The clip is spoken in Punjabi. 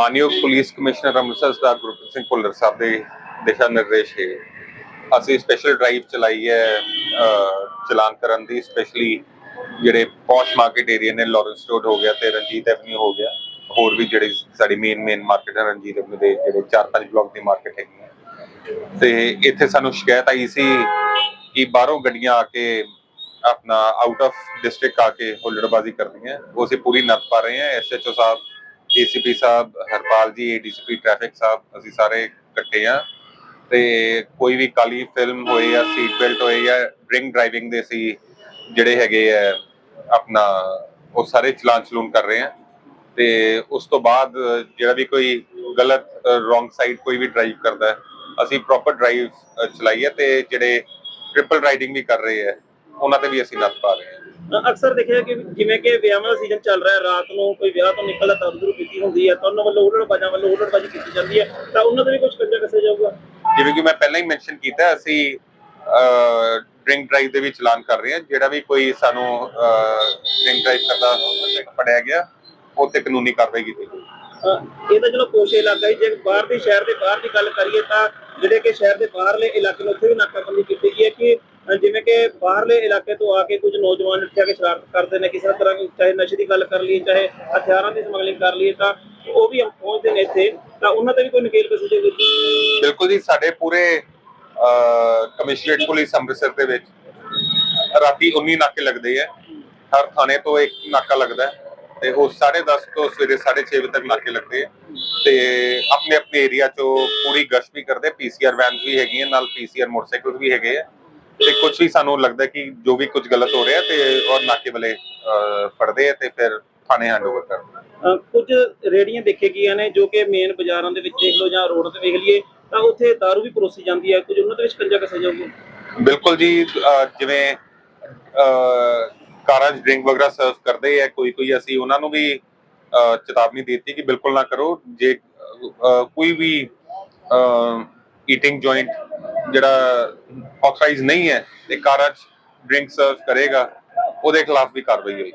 ਮਾਨਯੋਗ ਪੁਲਿਸ ਕਮਿਸ਼ਨਰ ਅੰਮ੍ਰਿਤਸਰ ਸਰਦਾਰ ਗੁਰਪ੍ਰੀਤ ਸਿੰਘ ਭੁੱਲਰ ਸਾਹਿਬ ਦੇ ਦਿਸ਼ਾ ਨਿਰਦੇਸ਼ ਹੈ ਅਸੀਂ ਸਪੈਸ਼ਲ ਡਰਾਈਵ ਚਲਾਈ ਹੈ ਚਲਾਨ ਕਰਨ ਦੀ ਸਪੈਸ਼ਲੀ ਜਿਹੜੇ ਪੌਸ਼ ਮਾਰਕੀਟ ਏਰੀਆ ਨੇ ਲਾਰੈਂਸ ਰੋਡ ਹੋ ਗਿਆ ਤੇ ਰਣਜੀਤ ਐਵਨਿਊ ਹੋ ਗਿਆ। ਹੋਰ ਵੀ ਜਿਹੜੇ ਸਾਡੀ ਮੇਨ ਮੇਨ ਮਾਰਕੀਟ ਹੈ, ਰਣਜੀਤ ਐਵਨਿਊ ਦੇ ਜਿਹੜੇ 4-5 ਬਲਾਕ ਦੀ ਮਾਰਕੀਟ ਹੈਗੀ ਹੈ। ਤੇ ਇੱਥੇ ਸਾਨੂੰ ਸ਼ਿਕਾਇਤ ਆਈ ਸੀ ਕਿ ਬਾਹਰੋਂ ਗੱਡੀਆਂ ਆ ਕੇ ਆਪਣਾ ਆਊਟ ਆਫ ਡਿਸਟ੍ਰਿਕਟ ਆ ਕੇ ਹੋਲੜਬਾਜ਼ੀ ਕਰਦੀਆਂ ਉਹ ਅਸੀਂ ਪੂਰੀ ਨੱਥ ਪਾ ਰਹੇ ਹਾਂ। SHO Sahib ACP Sahib, Harpal ji ADCP traffic ਸਾਹਿਬ, ਅਸੀਂ ਸਾਰੇ ਇਕੱਠੇ ਆ ਤੇ ਕੋਈ ਵੀ ਕਾਲੀ ਫਿਲਮ ਹੋਏ ਜਾਂ ਸੀਟ ਬੈਲਟ ਹੋਏ ਜਾਂ ਡਰਿੰਕ ਡਰਾਈਵਿੰਗ ਦੇ ਸੀ ਜਿਹੜੇ ਹੈਗੇ ਆ, ਆਪਣਾ ਉਹ ਸਾਰੇ ਚਲਾਨ ਚਲੂਨ ਕਰ ਰਹੇ ਆ ਤੇ ਉਸ ਤੋਂ ਬਾਅਦ ਜਿਹੜਾ ਵੀ ਕੋਈ ਗਲਤ ਰੋਂਗ ਸਾਈਡ ਕੋਈ ਵੀ ਡਰਾਈਵ ਕਰਦਾ, ਅਸੀਂ ਪ੍ਰੋਪਰ ਡਰਾਈਵ ਚਲਾਈ ਹੈ ਤੇ ਜਿਹੜੇ ਟ੍ਰਿਪਲ ਰਾਈਡਿੰਗ ਵੀ ਕਰ ਰਹੇ ਆ ਉਹਨਾਂ ਤੇ ਵੀ ਅਸੀਂ ਨੱਥ ਪਾ ਰਹੇ ਹਾਂ। ਅਕਸਰ ਦੇਖਿਆ ਕਿ ਜਿਵੇਂ ਕਿ ਵਿਆਹਾਂ ਦਾ ਸੀਜ਼ਨ ਚੱਲ ਰਿਹਾ ਹੈ ਰਾਤ ਨੂੰ ਕੋਈ ਵਿਆਹ ਤੋਂ ਨਿਕਲਦਾ ਤਾਂ ਉਧਰ ਕੀਤੀ ਹੁੰਦੀ ਹੈ ਤਾਂ ਉਹਨਾਂ ਵੱਲੋਂ ਉਲੜ ਬਾਜਾਂ ਵੱਲੋਂ ਉਲੜਬਾਜੀ ਕੀਤੀ ਜਾਂਦੀ ਹੈ ਤਾਂ ਉਹਨਾਂ ਤੇ ਵੀ ਕੁਝ ਕੰਜਾ ਕੱਸਿਆ ਜਾਊਗਾ? ਜਿਵੇਂ ਕਿ ਮੈਂ ਪਹਿਲਾਂ ਹੀ ਮੈਂਸ਼ਨ ਕੀਤਾ ਅਸੀਂ ਡਰਿੰਕ ਡਰਾਈਵ ਦੇ ਵੀ ਚਲਾਨ ਕਰ ਰਹੇ ਹਾਂ ਜਿਹੜਾ ਵੀ ਕੋਈ ਸਾਨੂੰ ਡਰਿੰਕ ਡਰਾਈਵ ਕਰਦਾ ਫੜਿਆ ਗਿਆ ਉਹ ਤੇ ਕਾਨੂੰਨੀ ਕਾਰਵਾਈ ਕੀਤੀ ਜਾਊਗੀ। ਇਹ ਤਾਂ ਚਲੋ ਕੋਸ਼ੇ ਇਲਾਕਾ ਹੀ ਜੇ ਬਾਹਰ ਦੇ ਸ਼ਹਿਰ ਦੇ ਬਾਹਰ ਦੀ ਗੱਲ ਕਰੀਏ ਤਾਂ ਜਿਹੜੇ ਕਿ ਸ਼ਹਿਰ ਦੇ ਬਾਹਰਲੇ ਇਲਾਕੇ ਨੇ ਉੱਥੇ ਵੀ ਨਾਕਾਬੰਦੀ ਕੀਤੀ ਗਈ ਹੈ ਕਿ ਜਿਵੇਂ ਕਿ ਬਾਹਰਲੇ ਇਲਾਕੇ ਤੋਂ ਆ ਕੇ ਕੁਝ ਨੌਜਵਾਨ ਇੱਥੇ ਆ ਕੇ ਸ਼ਰਾਰਤ ਕਰਦੇ ਨੇ, ਕਿਸੇ ਤਰ੍ਹਾਂ ਦੀ ਚਾਹੇ ਨਸ਼ੇ ਦੀ ਗੱਲ ਕਰ ਲਈਏ, ਚਾਹੇ ਹਥਿਆਰਾਂ ਦੀ ਸਮਗਲਿੰਗ ਕਰ ਲਈਏ, ਤਾਂ ਉਹ ਵੀ ਪਹੁੰਚਦੇ ਨੇ ਇੱਥੇ। ਤਾਂ ਉਹਨਾਂ ਤੇ ਵੀ ਕੋਈ ਨਕੇਲ ਕਸੀ ਜਾਊਗੀ ਬਿਲਕੁਲ ਜੀ, ਸਾਡੇ ਪੂਰੇ ਕਮਿਸ਼ਨਰੇਟ ਪੁਲਿਸ ਅੰਮ੍ਰਿਤਸਰ ਦੇ ਵਿੱਚ ਰਾਤੀ 19 ਨਾਕੇ ਲੱਗਦੇ ਆ। ਹਰ ਥਾਣੇ ਤੋਂ ਇੱਕ ਨਾਕਾ ਲੱਗਦਾ ਤੇ ਉਹ 10:30 ਤੋਂ ਸਵੇਰੇ 6:30 ਵਜੇ ਤੱਕ ਨਾਕੇ ਲੱਗਦੇ ਤੇ ਆਪਣੇ ਆਪਣੇ ਏਰੀਆ ਚੋਂ ਪੂਰੀ ਗਸ਼ਤ ਵੀ ਕਰਦੇ ਪੀਸੀਆਰ ਵੈਨਸ ਵੀ ਹੈਗੀਆਂ ਨਾਲ ਪੀਸੀਆਰ ਮੋਟਰਸਾਈਕਲ ਵੀ ਹੈਗੇ ਆ। ਤੇ ਕੁਝ ਵੀ ਸਾਨੂੰ ਲੱਗਦਾ ਕਿ ਜੋ ਵੀ ਕੁਝ ਗਲਤ ਹੋ ਰਿਹਾ ਤੇ ਉਹ ਨਾਕੇ ਵਾਲੇ ਫੜਦੇ ਆ ਤੇ ਫਿਰ ਥਾਣੇ ਹੈਂਡਓਵਰ ਕਰਦੇ ਕੁਝ ਰੇੜੀਆਂ ਦੇਖੇ ਗਈਆਂ ਨੇ ਜੋ ਕਿ ਮੇਨ ਬਾਜ਼ਾਰਾਂ ਦੇ ਵਿੱਚ ਦੇਖ ਲਓ ਜਾਂ ਰੋਡ ਤੇ ਵੇਖ ਲਈਏ ਤਾਂ ਉੱਥੇ ਦਾਰੂ ਵੀ ਪਰੋਸੀ ਜਾਂਦੀ ਹੈ ਕੁਝ ਉਹਨਾਂ ਦੇ ਵਿੱਚ ਕੰਜਾ ਕੱਸਿਆ ਜਾਊਗਾ ਬਿਲਕੁਲ ਜੀ ਜਿਵੇਂ ਕਾਰਾਂ 'ਚ ਡਰਿੰਕ ਵਗੈਰਾ ਸਰਵ ਕਰਦੇ ਆ ਕੋਈ ਕੋਈ ਅਸੀਂ ਉਹਨਾਂ ਨੂੰ ਵੀ ਚੇਤਾਵਨੀ ਦਿੱਤੀ ਕਿ ਬਿਲਕੁਲ ਨਾ ਕਰੋ। ਜੇ ਕੋਈ ਵੀ ਈਟਿੰਗ ਜੁਆਇੰਟ ਜਿਹੜਾ ਆਥੋਰਾਈਜ਼ ਨਹੀਂ ਹੈ ਤੇ ਕਾਰਾਂ 'ਚ ਡਰਿੰਕ ਸਰਵ ਕਰੇਗਾ, ਉਹਦੇ ਖਿਲਾਫ ਵੀ ਕਾਰਵਾਈ ਹੋਈ